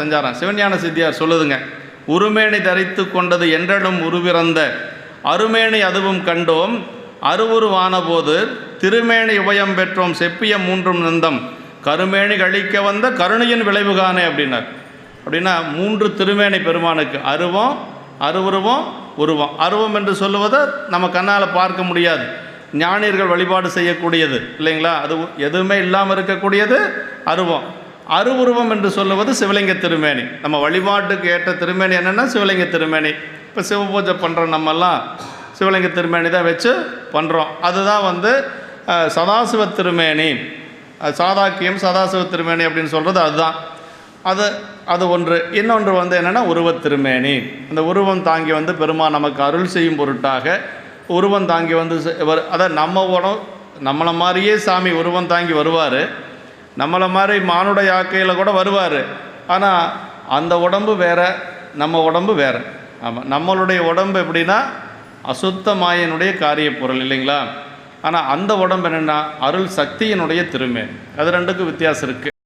செஞ்சாராம். சிவஞான சித்தியார் சொல்லுதுங்க உருமேனி தரித்து கொண்டது என்றடும் உருவிறந்த அருமேனி அதுவும் கண்டோம். அருவுருவான போது திருமேனி உபயம் பெற்றோம். செப்பிய மூன்றும் நந்தம். கருமேனி கழிக்க வந்த கருணையின் விளைவுகானே அப்படின்னார். அப்படின்னா மூன்று திருமேனி பெருமானுக்கு அருவம் அருவுருவம் உருவம். அருவம் என்று சொல்லுவதை நம்ம கண்ணால் பார்க்க முடியாது. ஞானியர்கள் வழிபாடு செய்யக்கூடியது இல்லைங்களா? அது எதுவுமே இல்லாமல் இருக்கக்கூடியது அருவம். அருவுருவம் என்று சொல்லுவது சிவலிங்க திருமேனி. நம்ம வழிபாட்டுக்கு ஏற்ற திருமேனி என்னென்னா சிவலிங்க திருமேனி. இப்போ சிவ பூஜை பண்ணுற நம்மெல்லாம் சிவலிங்க திருமேனி தான் வச்சு பண்ணுறோம் அதுதான் வந்து சதாசிவ திருமேனி. சாதாக்கியம் சதாசிவ திருமேனி அப்படின்னு சொல்கிறது அதுதான். அது அது ஒன்று. இன்னொன்று வந்து என்னென்னா உருவத் திருமேனி. அந்த உருவம் தாங்கி வந்து பெருமாள் நமக்கு அருள் செய்யும் பொருட்டாக உருவம் தாங்கி வந்து அதான் நம்ம உடம் நம்மளை மாதிரியே சாமி உருவம் தாங்கி வருவார். நம்மளை மாதிரி மானுட யாக்கையில் கூட வருவார். ஆனால் அந்த உடம்பு வேற நம்ம உடம்பு வேறு. ஆமாம் நம்மளுடைய உடம்பு எப்படின்னா அசுத்த மாயனுடைய காரிய பொருள் இல்லைங்களா? ஆனால் அந்த உடம்பு என்னென்னா அருள் சக்தியினுடைய திருமே அது ரெண்டுக்கும் வித்தியாசம் இருக்குது